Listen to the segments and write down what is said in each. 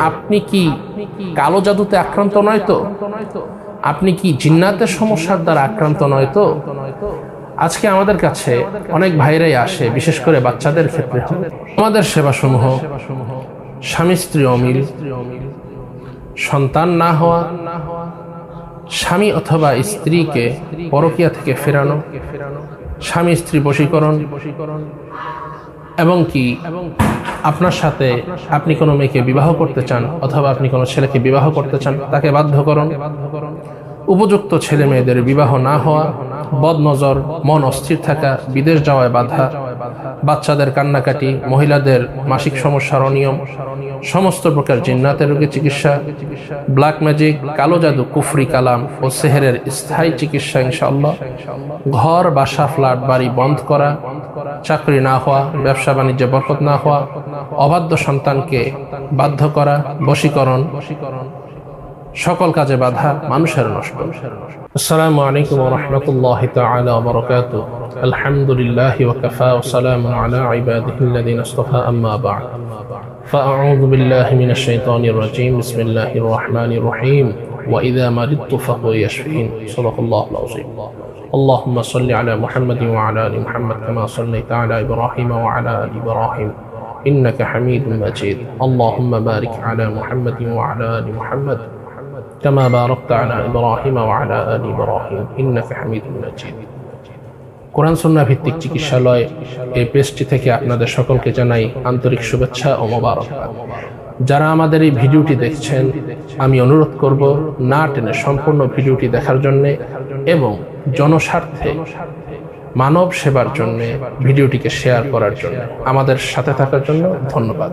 আপনি কি কালো জাদুতে আক্রান্ত নয় তো? আপনি কি জিন্নাতের সমস্যার দ্বারা আক্রান্ত নয় তো? আজকে আমাদের কাছে অনেক ভাইরাই আসে, বিশেষ করে বাচ্চাদের ক্ষেত্রে। আমাদের সেবাসমূহ, স্বামী স্ত্রী অমিল, সন্তান না হওয়া, স্বামী অথবা স্ত্রীকে পরকিয়া থেকে ফেরানো, স্বামী স্ত্রী বশীকরণ এবং কি আপনার সাথে আপনি কোনো মেয়েকে বিবাহ করতে চান অথবা আপনি কোনো ছেলেকে বিবাহ করতে চান, তাকে বাধ্য করুন। উপযুক্ত ছেলে মেয়েদের বিবাহ না হওয়া বদনজর, মন অস্থির থাকা, বিদেশ যাওয়ায় বাধা, বাচ্চাদের কান্নাকাটি, মহিলাদের মাসিক সমস্যার অনিয়ম, সমস্ত প্রকার জিন্নাতের রোগের চিকিৎসা, ব্ল্যাক ম্যাজিক, কালো জাদু, কুফরি কালাম ও সেহেরের স্থায়ী চিকিৎসা ইনশাআল্লাহ। ঘর, বাসা, ফ্ল্যাট, বাড়ি বন্ধ করা, চাকরি না হওয়া, ব্যবসা বাণিজ্যে বরকত না হওয়া, অবাধ্য সন্তানকে বাধ্য করা বশীকরণ বশীকরণ সকল কাজে বাধা মানুষের নষ্ট আসসালামু আলাইকুম ওয়া রাহমাতুল্লাহি তাআলা ওয়া বারাকাতুহু আলহামদুলিল্লাহি ওয়া কাফা ওয়া সালামুন আলা ইবাদিহি আল্লাযিনা ইসতাফা আম্মা বা'দ فأعوذ بالله من الشيطان الرجيم بسم الله الرحمن الرحيم وإذا مرضت فهو يشفين صدق الله العظيم اللهم صل على محمد وعلى آل محمد كما صليت على إبراهيم وعلى آل إبراهيم إنك حميد مجيد اللهم بارك على محمد وعلى آل محمد كما باركت على إبراهيم وعلى آل إبراهيم إنك حميد مجيد কোরআন সন্না ভিত্তিক চিকিৎসালয় এই পেজটি থেকে আপনাদের সকলকে জানাই আন্তরিক শুভেচ্ছা ও মোবারক যারা আমাদের এই ভিডিওটি দেখছেন আমি অনুরোধ করব না টেনে সম্পূর্ণ ভিডিওটি দেখার জন্য এবং জনস্বার্থে মানব সেবার জন্য ভিডিওটিকে শেয়ার করার জন্য আমাদের সাথে থাকার জন্য ধন্যবাদ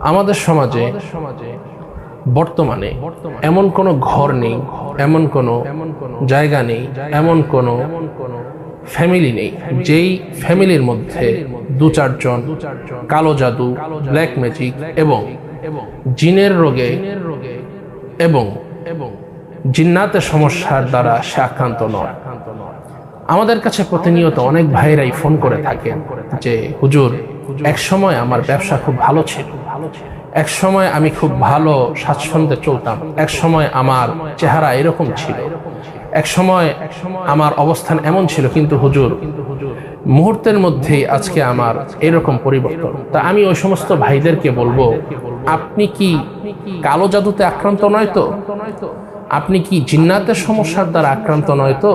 আমাদের সমাজে বর্তমানে এমন কোনো ঘর নেই, এমন কোনো জায়গা নেই, এমন কোনো ফ্যামিলি নেই, যেই ফ্যামিলির মধ্যে দু চারজন কালো জাদু ব্ল্যাক ম্যাজিক এবং জিনের রোগে এবং জিন্নাতের সমস্যার দ্বারা সে আক্রান্ত নয়। আমাদের কাছে প্রতিনিয়ত অনেক ভাইরাই ফোন করে থাকেন যে, হুজুর এক সময় আমার ব্যবসা খুব ভালো ছিল। এক সময় আমি খুব ভালো স্বাচ্ছন্দ্যে চলতাম, এক সময় আমার চেহারা এরকম ছিল। এক সময় আমার অবস্থান এমন ছিল, কিন্তু হুজুর, মুহূর্তের মধ্যেই আজকে আমার এরকম পরিবর্তন। তা আমি ওই সমস্ত ভাইদেরকে বলব, আপনি কি কালো জাদুতে আক্রান্ত নয় তো? আপনি কি জিন্নাতের সমস্যার দ্বারা আক্রান্ত নয় তো?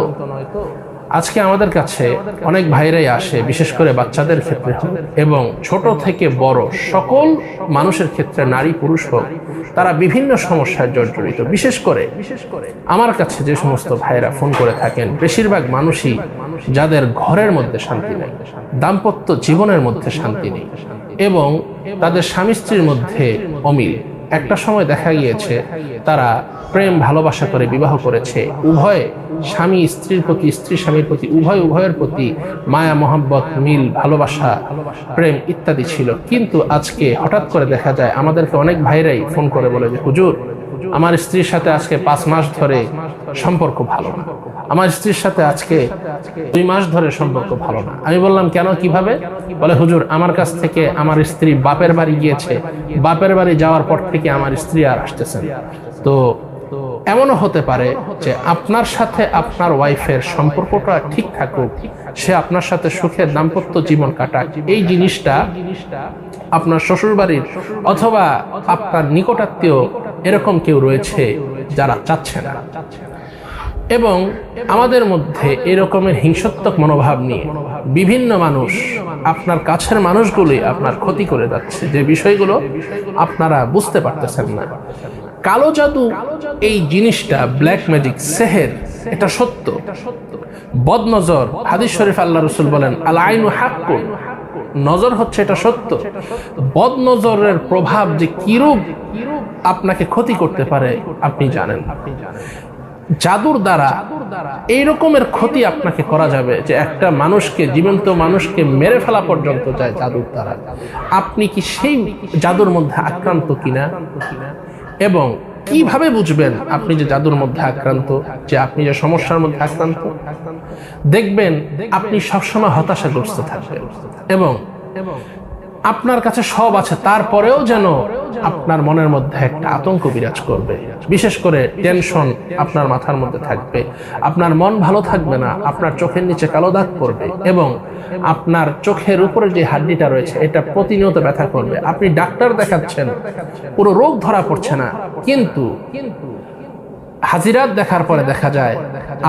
আজকে আমাদের কাছে অনেক ভাইরাই আসে বিশেষ করে বাচ্চাদের ক্ষেত্রে। এবং ছোট থেকে বড় সকল মানুষের ক্ষেত্রে নারী পুরুষ হোক তারা বিভিন্ন সমস্যায় জর্জরিত। বিশেষ করে বিশেষ করে আমার কাছে যে সমস্ত ভাইরা ফোন করে থাকেন বেশিরভাগ মানুষই যাদের ঘরের মধ্যে শান্তি নেই দাম্পত্য জীবনের মধ্যে শান্তি নেই এবং তাদের স্বামী স্ত্রীর মধ্যে অমিল। একটা সময় দেখা গিয়েছে, তারা প্রেম, ভালোবাসা করে বিবাহ করেছে। উভয় স্বামী, স্ত্রীর প্রতি, স্ত্রী স্বামীর প্রতি, উভয়, উভয়ের প্রতি মায়া মোহাম্মত মিল, ভালোবাসা, প্রেম ইত্যাদি ছিল। কিন্তু আজকে হঠাৎ করে দেখা যায়, আমাদেরকে অনেক ভাইরাই ফোন করে বলে যে, হুজুর আমার স্ত্রীর সাথে আজকে পাঁচ মাস ধরে সম্পর্ক ভালো না। আমার স্ত্রীর সাথে আজকে দুই মাস ধরে সম্পর্ক ভালো না। আমি বললাম, কেন? কীভাবে? বলে, হুজুর, আমার কাছ থেকে আমার স্ত্রী বাপের বাড়ি গিয়েছে। বাপের বাড়ি যাওয়ার পর থেকে আমার স্ত্রী আর আসতেছেন তো এমনও হতে পারে যে আপনার সাথে আপনার ওয়াইফের সম্পর্কটা ঠিক থাকুক, সে আপনার সাথে সুখের দাম্পত্য জীবন কাটাক। এই জিনিসটা আপনার শ্বশুর বাড়ির অথবা আপনার নিকটাত্মীয় এরকম কেউ রয়েছে যারা চাচ্ছে না। এবং আমাদের মধ্যে এরকমের হিংসাত্মক মনোভাব নিয়ে বিভিন্ন মানুষ আপনার কাছের মানুষগুলি আপনার ক্ষতি করে যাচ্ছে। যে বিষয়গুলো আপনারা বুঝতে পারতেছেন না। কালো জাদু, এই জিনিসটা ব্ল্যাক ম্যাজিক সেহের, এটা সত্য। বদনজর, হাদিস শরীফ আল্লাহ রসুল বলেন আল আইনু হাক্কুন নজর হচ্ছে এটা সত্য। বদ নজরের প্রভাব যে কিরূপ আপনাকে ক্ষতি করতে পারে, আপনি জানেন। জাদুর দ্বারা এই রকমের ক্ষতি আপনাকে করা যাবে যে একটা মানুষকে, জীবন্ত মানুষকে মেরে ফেলা পর্যন্ত যায় জাদুর দ্বারা। আপনি কি সেই জাদুর মধ্যে আক্রান্ত কিনা? এবং কীভাবে বুঝবেন আপনি যে জাদুর মধ্যে আক্রান্ত, যে আপনি যে সমস্যার মধ্যে আক্রান্ত? দেখবেন আপনি সবসময় হতাশাগ্রস্ত থাকবেন এবং আপনার কাছে সব আছে, তারপরেও যেন আপনার মনের মধ্যে একটা আতঙ্ক বিরাজ করবে। বিশেষ করে টেনশন আপনার মাথার মধ্যে থাকবে। আপনার মন ভালো থাকবে না, আপনার চোখের নিচে কালো দাগ করবে এবং আপনার চোখের উপরে যে হাড্ডিটা রয়েছে, এটা প্রতিনিয়ত ব্যথা করবে। আপনি ডাক্তার দেখাচ্ছেন পুরো রোগ ধরা পড়ছে না, কিন্তু হাজিরাত দেখার পরে দেখা যায়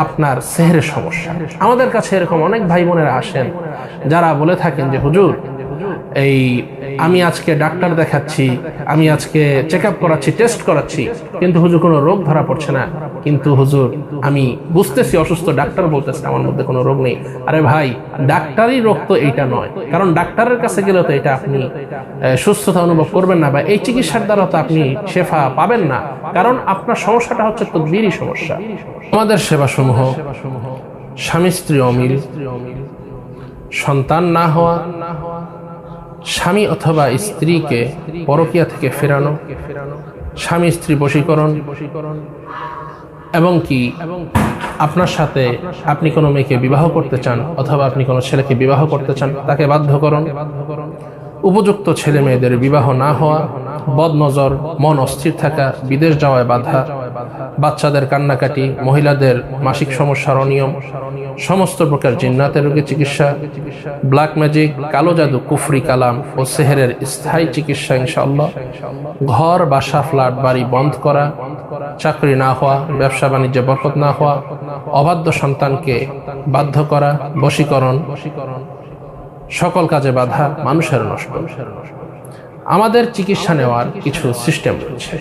আপনার সেহরের সমস্যা। আমাদের কাছে এরকম অনেক ভাই বোনেরা আসেন, যারা বলে থাকেন যে, হুজুর এই আমি আজকে ডাক্তার দেখাচ্ছি, আমি আজকে চেক আপ করাচ্ছি টেস্ট করাচ্ছি। কিন্তু হুজুর, কোনো রোগ ধরা পড়ছে না। কিন্তু হুজুর, আমি বুঝতেছি অসুস্থ ডাক্তার বলতেছে, আমার মধ্যে কোনো রোগ নেই। আরে ভাই, ডাক্তারই রোগ তো এইটা নয়। কারণ ডাক্তারের কাছে গেলে তো এটা আপনি সুস্থতা অনুভব করবেন না বা এই চিকিৎসার দ্বারা তো আপনি শেফা পাবেন না। কারণ আপনার সমস্যাটা হচ্ছে তো তদবিরই সমস্যা। আমাদের সেবাসমূহ, স্বামী স্ত্রী অমিল, সন্তান না হওয়া স্বামী অথবা স্ত্রীকে পরকিয়া থেকে ফেরানো, স্বামী স্ত্রী বশীকরণ, এবং কি আপনার সাথে আপনি কোনো মেয়েকে বিবাহ করতে চান অথবা আপনি কোনো ছেলেকে বিবাহ করতে চান, তাকে বাধ্য বাধ্যকরণ। উপযুক্ত ছেলে মেয়েদের বিবাহ না হওয়া বদনজর, মন অস্থির থাকা, বিদেশ যাওয়ায় বাধা, বাচ্চাদের কান্নাকাটি, মহিলাদের মাসিক সমস্যার অনিয়ম সমস্ত প্রকার জিন্নাতের রোগের চিকিৎসা, ব্ল্যাক ম্যাজিক, কালো জাদু, কুফরি কালাম ও সেহেরের স্থায়ী চিকিৎসা, ইনশাআল্লাহ। ঘর, বাসা, ফ্ল্যাট, বাড়ি বন্ধ করা, চাকরি না হওয়া, ব্যবসা বাণিজ্যে বরকত না হওয়া, অবাধ্য সন্তানকে বাধ্য করা, বশীকরণ, সকল কাজে বাধা, মানুষের নষ্ট। আমাদের চিকিৎসা নেওয়ার কিছু সিস্টেম রয়েছে।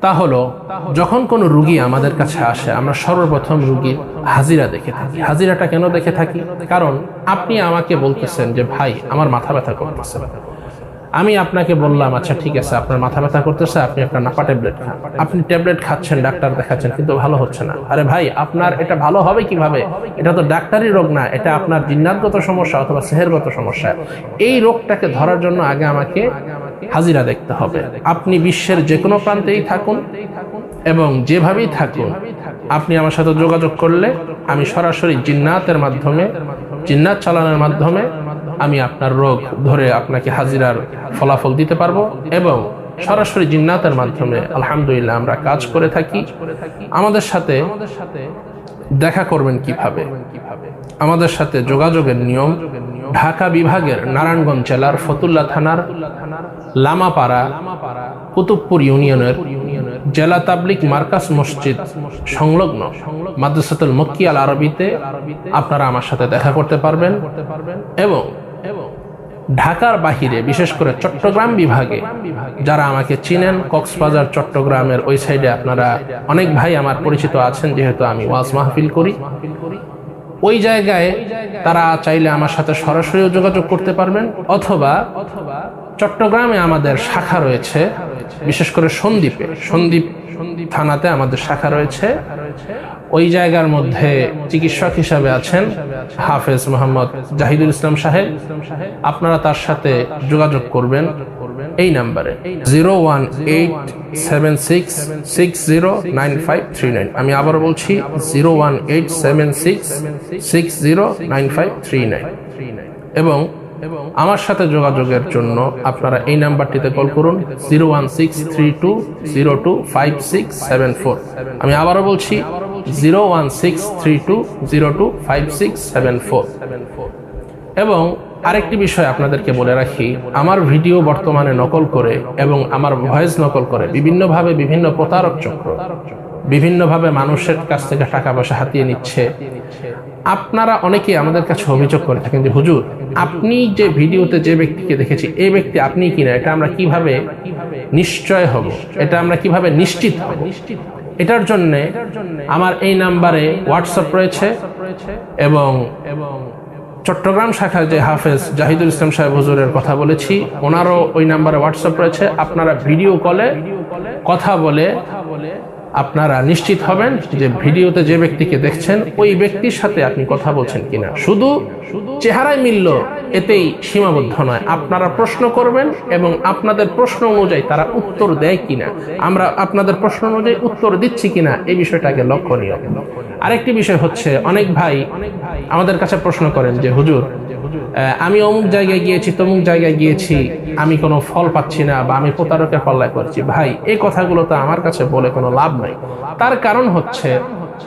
তা হলো, যখন কোনো রুগী আমাদের কাছে আসে, আমরা সর্বপ্রথম রুগীর হাজিরা দেখে থাকি। হাজিরাটা কেন দেখে থাকি? কারণ আপনি আমাকে বলতেছেন যে, ভাই, আমার মাথা ব্যথা করতেছে। আমি আপনাকে বললাম আচ্ছা ঠিক আছে, আপনার মাথা ব্যথা করতেছে, আপনি একটা নাপা ট্যাবলেট খান। আপনি ট্যাবলেট খাচ্ছেন, ডাক্তার দেখাচ্ছেন, কিন্তু ভালো হচ্ছে না। আরে ভাই, আপনার এটা ভালো হবে কীভাবে? এটা তো ডাক্তারি রোগ না, এটা আপনার জিন্নাতগত সমস্যা অথবা সেহেরগত সমস্যা। এই রোগটাকে ধরার জন্য আগে আমাকে হাজিরা দেখতে হবে। আপনি বিশ্বের যে কোনো প্রান্তেই থাকুন এবং যেভাবেই থাকুন, আপনি আমার সাথে যোগাযোগ করলে আমি সরাসরি জিন্নাতের মাধ্যমে, জিন্নাত চালানোর মাধ্যমে আমি আপনার রোগ ধরে আপনাকে হাজিরার ফলাফল দিতে পারব এবং সরাসরি জিন্নাতের মাধ্যমে আলহামদুলিল্লাহ আমরা কাজ করে থাকি। আমাদের সাথে দেখা করবেন কীভাবে? আমাদের সাথে যোগাযোগের নিয়ম ঢাকা বিভাগের নারায়ণগঞ্জ জেলার ফতুল্লা থানার লামাপাড়া কুতুবপুর ইউনিয়নের জেলা তাবলিক মার্কাস মসজিদ সংলগ্ন মাদ্রাসাতুল মক্কি আল আরবিতে আপনারা আমার সাথে দেখা করতে পারবেন এবং ঢাকার বাহিরে, বিশেষ করে চট্টগ্রাম বিভাগে, যারা আমাকে চিনেন, কক্সবাজার, চট্টগ্রামের ওই সাইডে আপনারা অনেক ভাই আমার পরিচিত আছেন, যেহেতু আমি ওয়াজ মাহফিল করি। ওই জায়গায় তারা চাইলে আমার সাথে সরাসরিও যোগাযোগ করতে পারবেন, অথবা চট্টগ্রামে আমাদের শাখা রয়েছে, বিশেষ করে সন্দ্বীপে। সন্দ্বীপ থানাতে আমাদের শাখা রয়েছে। ওই জায়গার মধ্যে চিকিৎসক হিসাবে আছেন হাফেজ মোহাম্মদ জাহিদুল ইসলাম সাহেব। আপনারা তার সাথে যোগাযোগ করবেন এই নাম্বারে। Zero one eight seven six six zero nine five three nine. আমি আবারও বলছি zero one eight seven six six zero nine five three nine. এবং আমার সাথে যোগাযোগের জন্য আপনারা এই নাম্বারটিতে কল করুন, zero one six three two zero two five six seven four. আমি আবারও বলছি, zero one six three two zero two five six seven four. এবং আরেকটি বিষয় আপনাদেরকে বলে রাখি, আমার ভিডিও বর্তমানে নকল করে এবং আমার ভয়েস নকল করে বিভিন্নভাবে বিভিন্ন প্রতারক চক্র, বিভিন্নভাবে মানুষের কাছ থেকে টাকা পয়সা হাতিয়ে নিচ্ছে। আপনারা অনেকেই আমাদের কাছে অভিযোগ করে থাকেন যে, হুজুর, আপনি যে ভিডিওতে যে ব্যক্তিকে দেখেছি, এই ব্যক্তি আপনি কিনা? এটা আমরা কীভাবে নিশ্চয় হব? এটা আমরা কীভাবে নিশ্চিত হব? এটার জন্য আমার এই নাম্বারে হোয়াটসঅ্যাপ রয়েছে এবং এবং চট্টগ্রাম শাখার যে হাফেজ জাহিদুল ইসলাম সাহেব হুজুরের কথা বলেছি, ওনারও ওই নাম্বারে হোয়াটসঅ্যাপ রয়েছে। আপনারা ভিডিও কলে কথা বলে আপনারা নিশ্চিত হবেন যে ভিডিওতে যে ব্যক্তিকে দেখছেন, ওই ব্যক্তির সাথে আপনি কথা বলছেন কিনা। শুধু চেহারায় মিলল এতেই সীমাবদ্ধ নয়। আপনারা প্রশ্ন করবেন এবং আপনাদের প্রশ্ন অনুযায়ী তারা উত্তর দেয় কিনা। আমরা আপনাদের প্রশ্ন অনুযায়ী উত্তর দিচ্ছি কিনা, এই বিষয়টাকে লক্ষণীয়। আরেকটি বিষয় হচ্ছে, অনেক ভাই আমাদের কাছে প্রশ্ন করেন যে, হুজুর আমি অমুক জায়গায় গিয়েছি, তমুক জায়গায় গিয়েছি, আমি কোনো ফল পাচ্ছি না বা আমি প্রতারকের পাল্লায় করছি। ভাই, এই কথাগুলো তো আমার কাছে বলে কোনো লাভ নাই। তার কারণ হচ্ছে,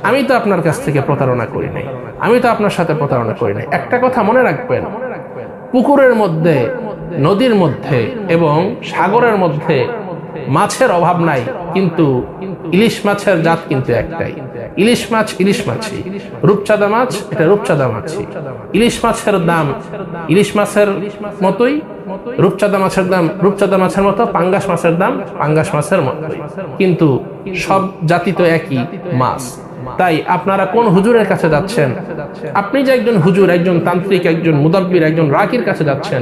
আমি তো আপনার কাছ থেকে প্রতারণা করি নাই। আমি তো আপনার সাথে প্রতারণা করি নাই। একটা কথা মনে রাখবেন, পুকুরের মধ্যে, নদীর মধ্যে এবং সাগরের মধ্যে মাছের অভাব নাই, কিন্তু ইলিশ মাছের জাত কিন্তু একটাই। ইলিশ মাছ ইলিশ মাছি। রূপচাঁদা মাছ এটা রূপচাঁদা মাছি। ইলিশ মাছের দাম ইলিশ মাছের মতোই রূপচাঁদা মাছের দাম রূপচাঁদা মাছের মতো পাঙ্গাস মাছের দাম পাঙ্গাস মাছের মতো কিন্তু সব জাতি তো একই মাছ। তাই আপনারা কোন হুজুরের কাছে যাচ্ছেন? আপনি যে একজন হুজুর একজন তান্ত্রিক একজন মুদাব্বির একজন রাকির কাছে যাচ্ছেন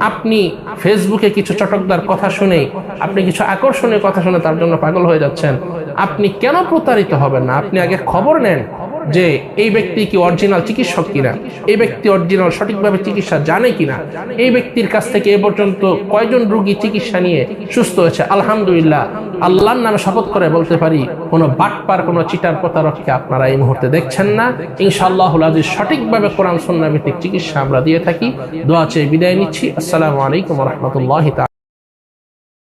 আপনি ফেসবুকে কিছু চটকদার কথা শুনে আপনি কিছু আকর্ষণীয় কথা শুনে তার জন্য পাগল হয়ে যাচ্ছেন। আপনি কেন প্রতারিত হবেন না? আপনি আগে খবর নেন যে এই ব্যক্তি কি অরিজিনাল চিকিৎসক কিনা? এই ব্যক্তি অরিজিনাল সঠিকভাবে চিকিৎসা জানে কিনা? এই ব্যক্তির কাছ থেকে এ পর্যন্ত কয়জন রোগী চিকিৎসা নিয়ে সুস্থ হয়েছে? আলহামদুলিল্লাহ, আল্লাহর নামে শপথ করে বলতে পারি, কোনো বাটপার, কোনো চিটার প্রতারককে আপনারা এই মুহূর্তে দেখছেন না। ইনশাআল্লাহ আজিজ, সঠিকভাবে কোরআন সন্না চিকিৎসা আমরা দিয়ে থাকি। দোয়া চেয়ে বিদায় নিচ্ছি। আসসালামু আলাইকুম রহমতুল্লাহ